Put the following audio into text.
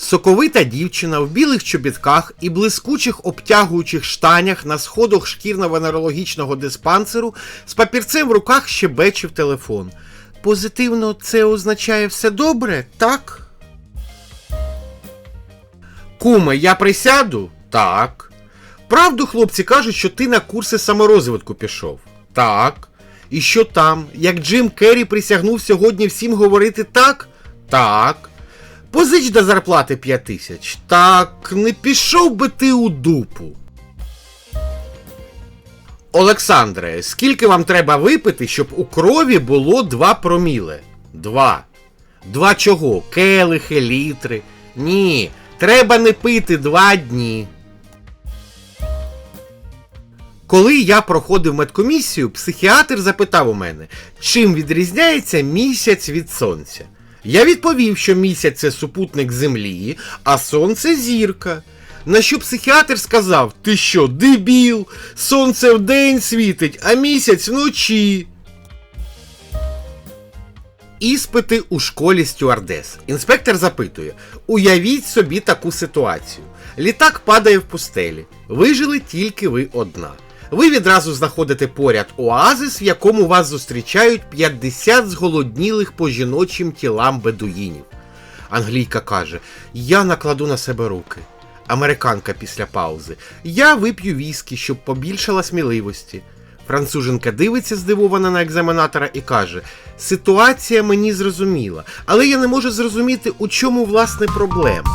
Соковита дівчина в білих чобітках і блискучих обтягуючих штанях на сходах шкірно-венерологічного диспансеру з папірцем в руках щебечив телефон. Позитивно це означає все добре, так? Куме, я присяду? Так. Правду хлопці кажуть, що ти на курси саморозвитку пішов. Так. І що там, як Джим Керрі присягнув сьогодні всім говорити так? Так. Позич до зарплати 5 тисяч. Так, не пішов би ти у дупу. Олександре, скільки вам треба випити, щоб у крові було 2 проміле? Два. Два чого? Келихи, літри. Ні, треба не пити два дні. Коли я проходив медкомісію, психіатр запитав у мене, чим відрізняється місяць від сонця. Я відповів, що місяць це супутник Землі, а сонце зірка. На що психіатр сказав: Ти що, дебіл? Сонце вдень світить, а місяць вночі. Іспити у школі стюардес. Інспектор запитує: Уявіть собі таку ситуацію. Літак падає в пустелі. Вижили тільки ви одна. Ви відразу знаходите поряд оазис, в якому вас зустрічають 50 зголоднілих по жіночим тілам бедуїнів. Англійка каже: Я накладу на себе руки. Американка після паузи. Я вип'ю віскі, щоб побільшала сміливості. Француженка дивиться здивована на екзаменатора і каже: Ситуація мені зрозуміла, але я не можу зрозуміти, у чому власне проблема.